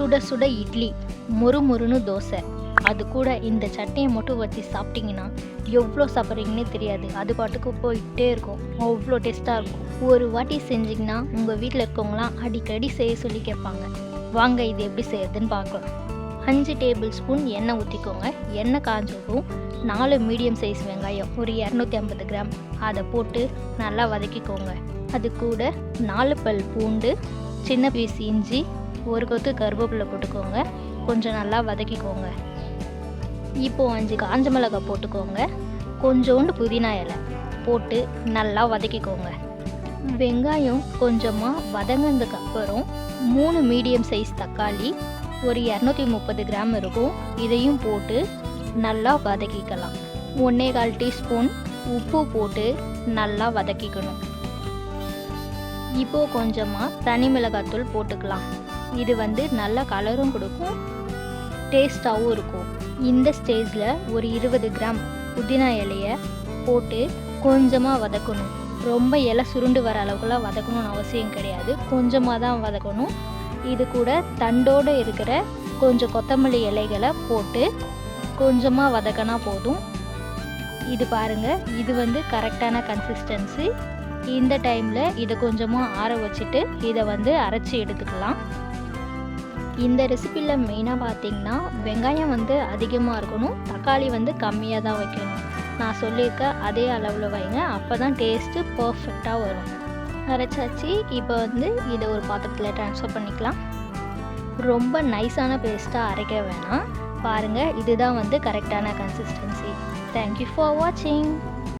சுட சுட இட்லி மொறு மொறுன்னு தோசை. அது கூட இந்த சட்னியை மட்டும் வச்சு சாப்பிட்டீங்கன்னா எவ்வளோ சாப்பிட்றீங்கன்னே தெரியாது. அது பாட்டுக்கு போயிட்டே இருக்கும். அவ்வளோ டேஸ்ட்டாக இருக்கும். ஒரு வாட்டி செஞ்சிங்கன்னா உங்கள் வீட்டில் இருக்கவங்களாம் அடிக்கடி செய்ய சொல்லி கேட்பாங்க. வாங்க இது எப்படி செய்யறதுன்னு பார்க்கலாம். அஞ்சு டேபிள் ஸ்பூன் எண்ணெய் ஊற்றிக்கோங்க எண்ணெய் காஞ்சதும் நாலு மீடியம் சைஸ் வெங்காயம் ஒரு இரநூத்தி ஐம்பது கிராம். அதை போட்டு நல்லா வதக்கிக்கோங்க. அது கூட நாலு பல் பூண்டு சின்ன பீஸ் இஞ்சி ஒரு கொத்து கருவேப்பிலை போட்டுக்கோங்க. கொஞ்சம் நல்லா வதக்கிக்கோங்க. இப்போது அஞ்சு காஞ்ச மிளகாய் போட்டுக்கோங்க. கொஞ்சோண்டு புதினா இலை போட்டு நல்லா வதக்கிக்கோங்க. வெங்காயம் கொஞ்சமாக வதங்கினதுக்கு அப்புறம் மூணு மீடியம் சைஸ் தக்காளி ஒரு இரநூத்தி முப்பது கிராம் இருக்கும். இதையும் போட்டு நல்லா வதக்கிக்கலாம். ஒன்றே கால் டீஸ்பூன் உப்பு போட்டு நல்லா வதக்கிக்கணும். இப்போது கொஞ்சமாக தனி மிளகாத்தூள் போட்டுக்கலாம். இது வந்து நல்ல கலரும் கொடுக்கும் டேஸ்ட்டாகவும் இருக்கும். இந்த ஸ்டேஜில் ஒரு இருபது கிராம் புதினா இலையை போட்டு கொஞ்சமாக வதக்கணும். ரொம்ப இலை சுருண்டு வர அளவுக்குலாம் வதக்கணும்னு அவசியம் கிடையாது. கொஞ்சமாக தான் வதக்கணும். இது கூட தண்டோடு இருக்கிற கொஞ்சம் கொத்தமல்லி இலைகளை போட்டு கொஞ்சமாக வதக்கினா போதும். இது பாருங்கள் இது வந்து கரெக்டான கன்சிஸ்டன்சி இந்த டைமில் இதை கொஞ்சமாக ஆற வச்சுட்டு இதை வந்து அரைச்சி எடுத்துக்கலாம். இந்த ரெசிப்பியில் மெயினாக பார்த்தீங்கன்னா வெங்காயம் வந்து அதிகமாக இருக்கணும் தக்காளி வந்து கம்மியாக தான் வைக்கணும். நான் சொல்லியிருக்க அதே அளவில் வைங்க அப்போ தான் டேஸ்ட்டு பர்ஃபெக்டாக வரும். அரைச்சாச்சு இப்போ வந்து இதை ஒரு பாத்திரத்தில் ட்ரான்ஸ்ஃபர் பண்ணிக்கலாம். ரொம்ப நைஸான பேஸ்ட்டாக அரைக்க வேணாம். பாருங்கள் இதுதான் வந்து கரெக்டான கன்சிஸ்டன்சி தேங்க்யூ ஃபார் வாட்சிங்